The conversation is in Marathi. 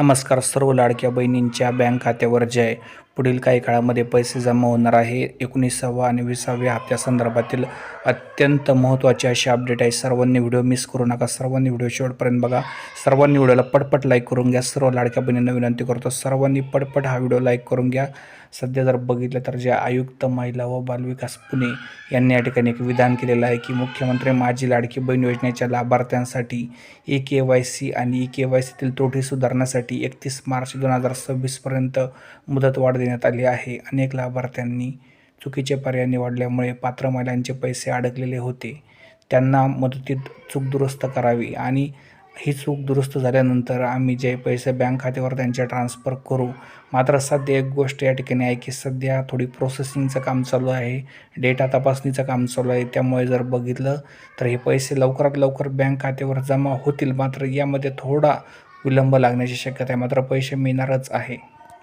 नमस्कार सर्व लाडक्या बहिणींच्या बँक खात्यावर जय. पुढील काही काळामध्ये पैसे जमा होणार आहे. एकोणीसावा आणि विसाव्या हप्त्यासंदर्भातील अत्यंत महत्त्वाचे असे अपडेट आहे. सर्वांनी व्हिडिओ मिस करू नका. सर्वांनी व्हिडिओ शेवटपर्यंत बघा. सर्वांनी व्हिडिओला पटपट लाईक करून घ्या. सर्व लाडक्या बहिणींना विनंती करतो. सर्वांनी पटपट हा व्हिडिओ लाईक करून घ्या. सध्या जर बघितलं तर जे आयुक्त महिला व बालविकास पुणे यांनी या ठिकाणी एक विधान केलेलं आहे की मुख्यमंत्री माझी लाडकी बहीण योजनेच्या लाभार्थ्यांसाठी ई के वाय सी आणि ई के वाय सीतील त्रुटी सुधारण्यासाठी एकतीस मार्च दोन हजार सव्वीसपर्यंत मुदतवाढ देण्यात आली आहे. अनेक लाभार्थ्यांनी चुकीचे पर्याय निवडल्यामुळे पात्र महिलांचे पैसे अडकलेले होते. त्यांना मदतीत चूक दुरुस्त करावी आणि ही चूक दुरुस्त झाल्यानंतर आम्ही जे पैसे बँक खात्यावर त्यांच्या ट्रान्सफर करू मात्र सध्या एक गोष्ट या ठिकाणी आहे की सध्या थोडी प्रोसेसिंगचं काम चालू आहे. डेटा तपासणीचं काम चालू आहे. त्यामुळे जर बघितलं तर हे पैसे लवकरात लवकर बँक खात्यावर जमा होतील मात्र यामध्ये थोडा विलंब लागण्याची शक्यता आहे. मात्र पैसे मिळणारच आहे.